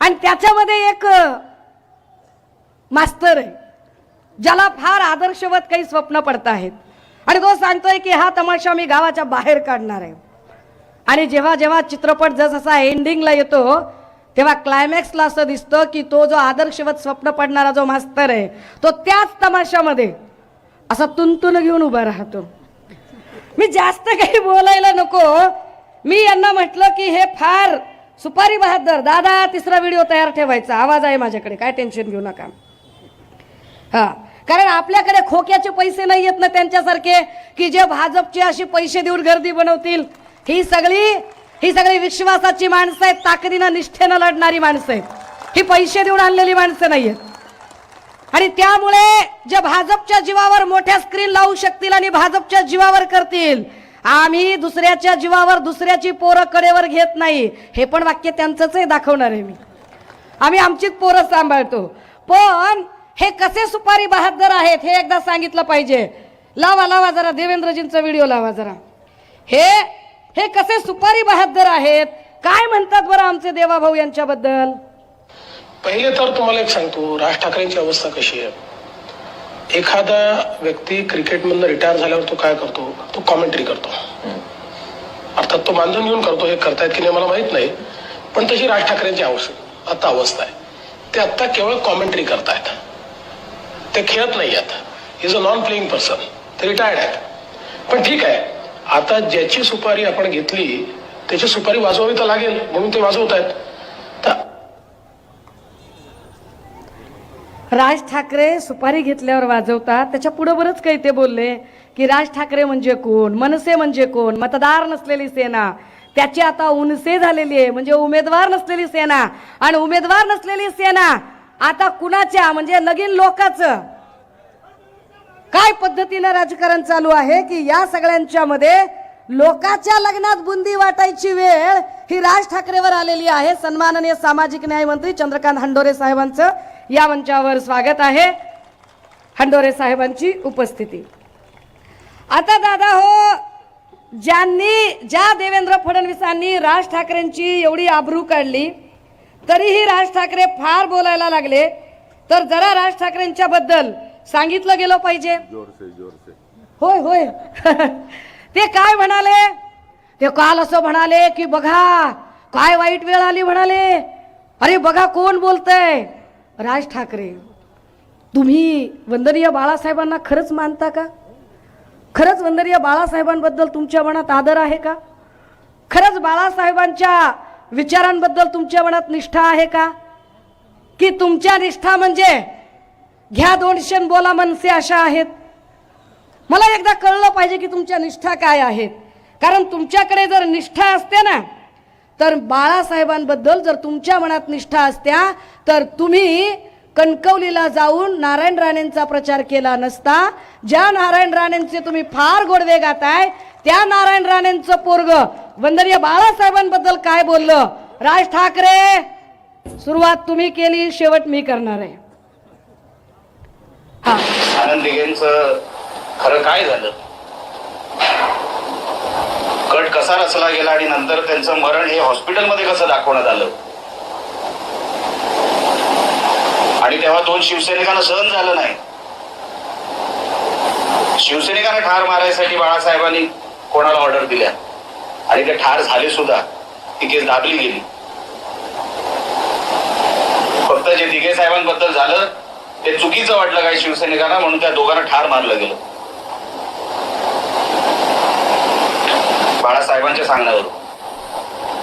आणि त्याच्यामध्ये एक मास्तर आहे ज्याला फार आदर्शवत काही स्वप्न पडत आहेत. आणि तो सांगतोय की हा तमाशा मी गावाच्या बाहेर काढणार आहे. आणि जेव्हा जेव्हा चित्रपट जसा एंडिंगला येतो तेव्हा क्लायमॅक्सला असं दिसतं की तो जो आदर्शवत स्वप्न पडणारा जो मास्तर आहे तो त्याच तमाशामध्ये असा तुंतुन घेऊन उभा राहतो. मी जास्त काही बोलायला नको. मी यांना म्हटलं की हे फार सुपारी बहादर दादा तिसरा व्हिडिओ तयार ठेवायचा. आवाज आहे माझ्याकडे काय टेन्शन घेऊ नका. हा कारण आपल्याकडे खोक्याचे पैसे नाही येत ना त्यांच्यासारखे की जे भाजपचे अशी पैसे देऊन गर्दी बनवतील. ही सगळी ही सगळी विश्वासाची माणसं आहेत ताकदीनं निष्ठेनं लढणारी माणसं आहेत. ही पैसे देऊन आणलेली माणसं नाही आहेत. आणि त्यामुळे जे भाजपच्या जीवावर मोठ्या स्क्रीन लावू शकतील आणि भाजपच्या जीवावर करतील आम्ही दुसऱ्याच्या जीवावर दुसऱ्याची पोरं कडेवर घेत नाही. हे पण वाक्य त्यांचंच आहे दाखवणार आहे मी. आम्ही आमचीच पोरं सांभाळतो. पण हे कसे सुपारी बहादर आहेत हे एकदा सांगितलं पाहिजे. लावा लावा जरा देवेंद्रजींचा व्हिडिओ लावा जरा. हे हे कसे सुपारी बहादर आहेत? काय म्हणतात बरं आमचे देवाभाऊ यांच्याबद्दल? पहिले तर तुम्हाला एक सांगतो राज ठाकरेंची अवस्था कशी आहे? एखादा व्यक्ती क्रिकेटमधनं रिटायर झाल्यावर तो काय करतो? तो कॉमेंट्री करतो. अर्थात तो मानधन घेऊन करतो. हे करतायत की नाही मला माहीत नाही. पण तशी राज ठाकरेंची आवश्यक आता अवस्था आहे. ते आता केवळ कॉमेंट्री करतायत. ते खेळत नाही आहेत is a non playing person ते रिटायर्ड आहेत. पण ठीक आहे. आता ज्याची सुपारी आपण घेतली त्याची सुपारी वाजवावी तर लागेल. म्हणून ते वाजवत आहेत राज ठाकरे सुपारी घेतल्यावर वाजवतात. त्याच्या पुढं बरंच काही ते बोलले की राज ठाकरे म्हणजे कोण? मनसे म्हणजे कोण? मतदार नसलेली सेना. त्याची आता उनसे झालेली आहे. म्हणजे उमेदवार नसलेली सेना. आणि उमेदवार नसलेली सेना आता कुणाच्या? म्हणजे नगीन लोकांचं. काय पद्धतीनं राजकारण चालू आहे की या सगळ्यांच्या मध्ये लोकाच्या लग्नात बुंदी वाटायची वेळ ही राज ठाकरेवर आलेली आहे. सन्माननीय सामाजिक न्याय मंत्री चंद्रकांत हंडोरे साहेबांचं. या मंचावर स्वागत आहे हंडोरे साहेबांची उपस्थिती. आता दादा हो ज्यांनी ज्या देवेंद्र फडणवीसांनी राज ठाकरेंची एवढी आबरू काढली तरीही राज ठाकरे फार बोलायला लागले. तर जरा राज ठाकरेंच्या बद्दल सांगितलं गेलं पाहिजे. होय होय. ते काय म्हणाले? ते काल असं म्हणाले की बघा काय वाईट वेळ आली म्हणाले. अरे बघा कोण बोलतय. राज ठाकरे तुम्ही वंदनीय बाळासाहेबांना खरंच मानता का? खरंच वंदनीय बाळासाहेबांबद्दल तुमच्या मनात आदर आहे का? खरंच बाळासाहेबांच्या विचारांबद्दल तुमच्या मनात निष्ठा आहे का? की तुमच्या निष्ठा म्हणजे घ्या दोनशे बोला मनसे अशा आहेत. मला एकदा कळलं पाहिजे की तुमच्या निष्ठा काय आहेत. कारण तुमच्याकडे जर निष्ठा असते ना तर बाळासाहेबांबद्दल जर तुमच्या मनात निष्ठा असत्या तर तुम्ही कणकवलीला जाऊन नारायण राणेंचा प्रचार केला नसता. ज्या नारायण राणेंचे तुम्ही फार गोडवे गाताय त्या नारायण राणेंचं पोरग. वंदनीय बाळासाहेबांबद्दल काय बोललं? राज ठाकरे सुरुवात तुम्ही केली शेवट मी करणार आहे. हा आनंद खरं काय झालं? कट कसा रचला गेला आणि नंतर त्यांचं मरण हे हॉस्पिटलमध्ये कसं दाखवण्यात आलं? आणि तेव्हा दोन शिवसैनिकांना सहन झालं नाही. शिवसैनिकांना ठार मारायसाठी बाळासाहेबांनी कोणाला ऑर्डर दिल्या? आणि ते ठार झाले सुद्धा. ती केस दाबली गेली. फक्त जे दिघे साहेबांबद्दल झालं ते चुकीचं वाटलं काही शिवसैनिकांना म्हणून त्या दोघांना ठार मारलं गेलं. बाळासाहेबांच्या सांगण्यावरून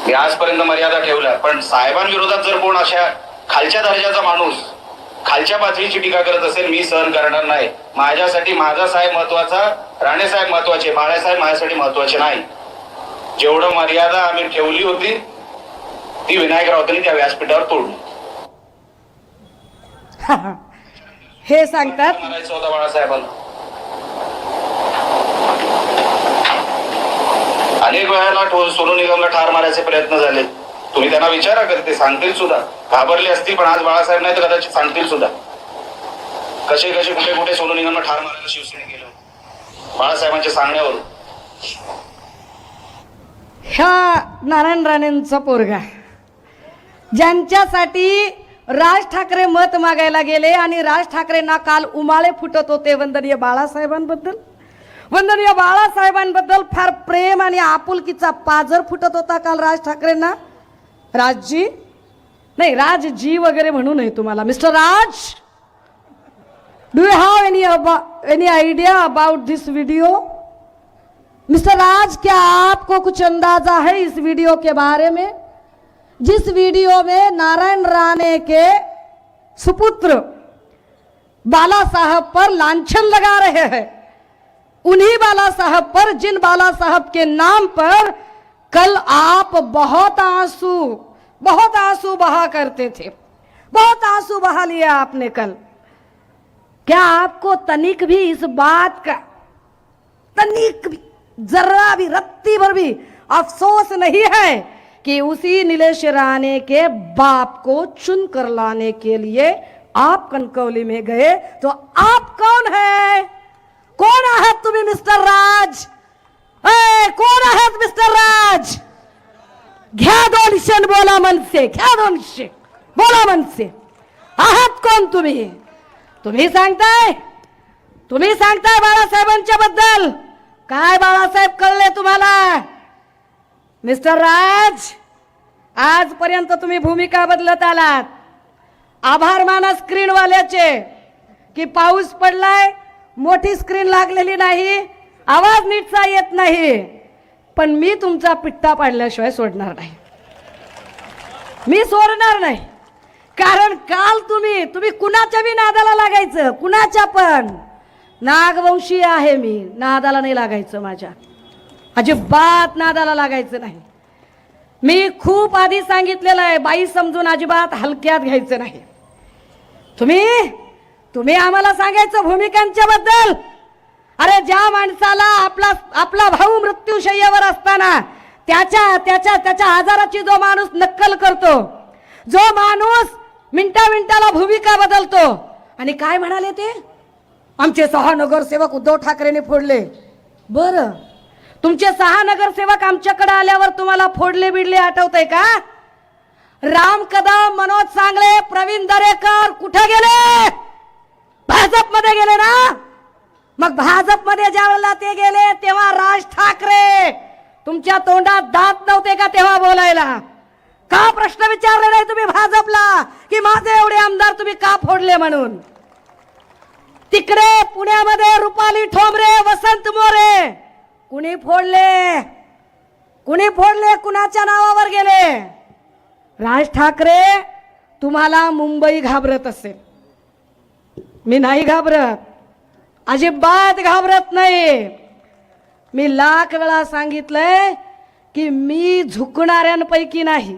मी आजपर्यंत मर्यादा ठेवल्या पण साहेबांविरोधात जर कोण अशा खालच्या दर्जाचा माणूस खालच्या पातळीची टीका करत असेल मी सहन करणार नाही. माझ्यासाठी माझा साहेब महत्त्वाचा राणे साहेब महत्त्वाचे बाळासाहेब माझ्यासाठी महत्त्वाचे नाही. जेवढं मर्यादा आम्ही ठेवली होती ती विनायक राऊतांनी त्या व्यासपीठावर तोडली. हे सांगतात होता बाळासाहेबांना. अनेक वेळाला सोनू निगमला ठार मारायचे प्रयत्न झाले. तुम्ही त्यांना विचारा कधी ते सांगतील सुद्धा. घाबरले असतील पण आज बाळासाहेब नाही तर कदाचित सांगतील सुद्धा. कसे कसे कुठे कुठे सोनू निगमला ठार मारायला शिवसेने गेलं बाळासाहेबांच्या सांगण्यावरून. ह्या नारायण राणेंचा पोरगा. ज्यांच्यासाठी राज ठाकरे मत मागायला गेले आणि राज ठाकरेंना काल उमाळे फुटत होते वंदनीय बाळासाहेबांबद्दल. वंदनीय बाळासाहेबांबद्दल फार प्रेम आणि आपुलकीचा पाजर फुटत होता काल राज ठाकरेंना. राजजी? नाही राजजी वगैरे म्हणू नये तुम्हाला. Mister Raj? Do you have any any idea about this video mister Raj क्या आपको कुछ अंदाजा है इस वीडियो के बारे में? जिस वीडियो में नारायण राणे के सुपुत्र बाला साहब पर लांछन लगा रहे हैं। उन्हीं बाला साहब पर, जिन बाला साहब के नाम पर कल आप बहुत आँसू बहुत आँसू बहा करते थे। बहुत आँसू बहा लिया आपने कल। क्या आपको तनिक भी इस बात का, तनिक भी, जरा भी, रत्ती भर भी अफसोस नहीं है कि उसी नीलेश राणे के बाप को चुन कर लाने के लिए आप कनकौली में गए? तो आप कौन है? कोण आहात तुम्ही मिस्टर राज? कोण आहात मिस्टर राज? घ्या दोनशे बोला मनसे घ्या दोनशे बोला मनसे. आहात कोण तुम्ही? तुम्ही सांगताय? तुम्ही सांगताय बाळासाहेबांच्या बद्दल? काय बाळासाहेब कळले तुम्हाला? मिस्टर राज आजपर्यंत तुम्ही भूमिका बदलत आलात. आभार माना स्क्रीनवाल्याचे की पाऊस पडलाय मोठी स्क्रीन लागलेली नाही. आवाज नीटचा येत नाही. पण मी तुमचा पिट्टा पाडल्याशिवाय सोडणार नाही. मी सोडणार नाही. कारण काल तुम्ही तुम्ही कुणाच्या बी नादाला लागायचं? कुणाच्या पण? नागवंशी आहे मी. नादाला नाही लागायचं माझ्या. अजिबात नादाला लागायचं नाही. मी खूप आधी सांगितलेलं आहे बाई समजून अजिबात हलक्यात घ्यायचं नाही. तुम्ही तुम्ही आम्हाला सांगायचं भूमिकांच्या बद्दल अरे ज्या माणसाला आपला आपला भाऊ मृत्यूशय्यावर असताना त्याच्या त्याच्या त्याच्या आजाराची जो माणूस नक्कल करतो जो माणूस मिनटा मिनटाला भूमिका बदलतो आणि काय म्हणाले ते? आमचे सहा नगरसेवक उद्धव ठाकरेने फोडले. बर. तुमचे सहा नगरसेवक आमच्याकडे आल्यावर तुम्हाला फोडले बिडले आठवतंय का? राम कदम मनोज सांगले प्रवीण दरेकर कुठे गेले? भाजपमध्ये गेले ना? मग भाजपमध्ये ज्या वेळेला ते गेले तेव्हा राज ठाकरे तुमच्या तोंडात दात नव्हते का तेव्हा बोलायला? का प्रश्न विचारले नाही तुम्ही भाजपला? की माझे एवढे आमदार तुम्ही का फोडले म्हणून? तिकडे पुण्यामध्ये रुपाली ठोंबरे वसंत मोरे. कुणी फोडले? कुणी फोडले? कुणाच्या नावावर गेले? राज ठाकरे तुम्हाला मुंबई घाबरत असेल. मी नाही घाबरत. अजिबात घाबरत नाही. मी लाख वेळा सांगितलंय की मी झुकणाऱ्यांपैकी नाही.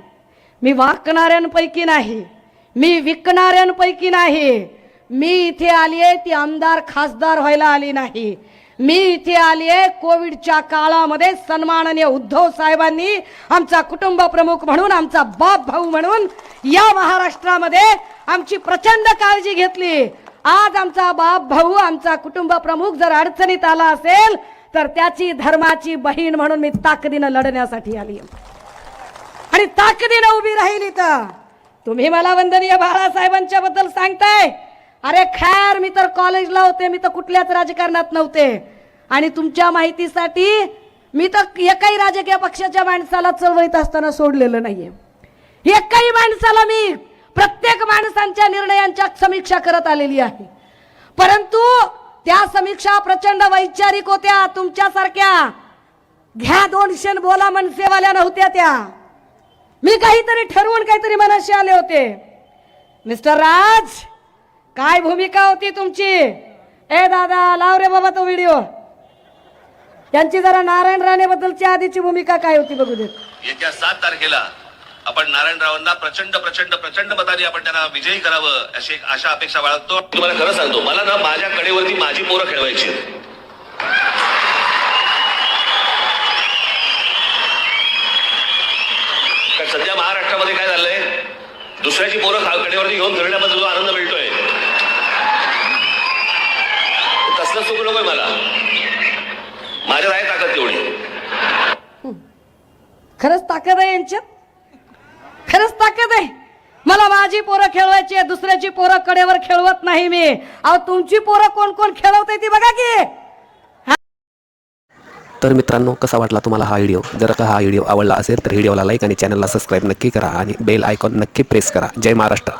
मी वाकणाऱ्यांपैकी नाही. मी विकणाऱ्यांपैकी नाही. मी इथे आली आहे ती आमदार खासदार व्हायला आली नाही. मी इथे आली आहे कोविडच्या काळामध्ये सन्माननीय उद्धव साहेबांनी आमचा कुटुंब प्रमुख म्हणून आमचा बाप भाऊ म्हणून या महाराष्ट्रामध्ये आमची प्रचंड काळजी घेतली. आज आमचा बाप भाऊ आमचा कुटुंब प्रमुख जर अडचणीत आला असेल तर त्याची धर्माची बहीण म्हणून मी ताकदीनं लढण्यासाठी आली आणि ताकदीनं उभी राहिली तर तुम्ही मला वंदनीय बाळासाहेबांच्या बद्दल सांगताय. अरे खैर मी तर कॉलेजला होते मी तर कुठल्याच राजकारणात नव्हते. आणि तुमच्या माहितीसाठी मी तर एकाही राजकीय पक्षाच्या माणसाला चळवळीत असताना सोडलेलं नाहीये. एकाही माणसाला मी प्रत्येक माणसांच्या निर्णयांच्या समीक्षा करत आलेली आहे. परंतु त्या समीक्षा प्रचंड वैचारिक होत्या तुमच्यासारख्या. घ्या दोन शेण बोला मनसेवाल्या नव्हत्या त्या. मी काहीतरी ठरवून काहीतरी मनाशी आले होते. मिस्टर राज काय भूमिका होती तुमची? ए दादा लाव रे बाबा तो व्हिडिओ. यांची जरा नारायण राणे बद्दलची आधीची भूमिका काय होती बघू देत. येत्या सात तारखेला आपण नारायणरावांना प्रचंड प्रचंड प्रचंड मताने आपण त्यांना विजयी करावं अशी एक आशा अपेक्षा बाळगतो. तुम्हाला खरं सांगतो मला ना माझ्या कडेवरती माझी पोरं खेळवायची सध्या महाराष्ट्रामध्ये काय झालंय दुसऱ्याची पोरं कडेवरती घेऊन फिरण्यामध्ये जो आनंद मिळतोय तसलं सुख नकोय मला. माझ्यात आहे ताकद तेवढी. खरंच ताकद आहे यांच्यात? खरंच ताकद आहे. मला माझी पोरं खेळवायची आहे दुसऱ्याची पोरं कडेवर खेळवत नाही मी. अहो तुमची पोरं कोण कोण खेळवते ती बघा की. तर मित्रांनो कसा वाटला तुम्हाला हा व्हिडिओ? जर का हा व्हिडिओ आवडला असेल तर व्हिडिओला लाईक आणि चॅनलला सबस्क्राईब नक्की करा आणि बेल आयकॉन नक्की प्रेस करा. जय महाराष्ट्र.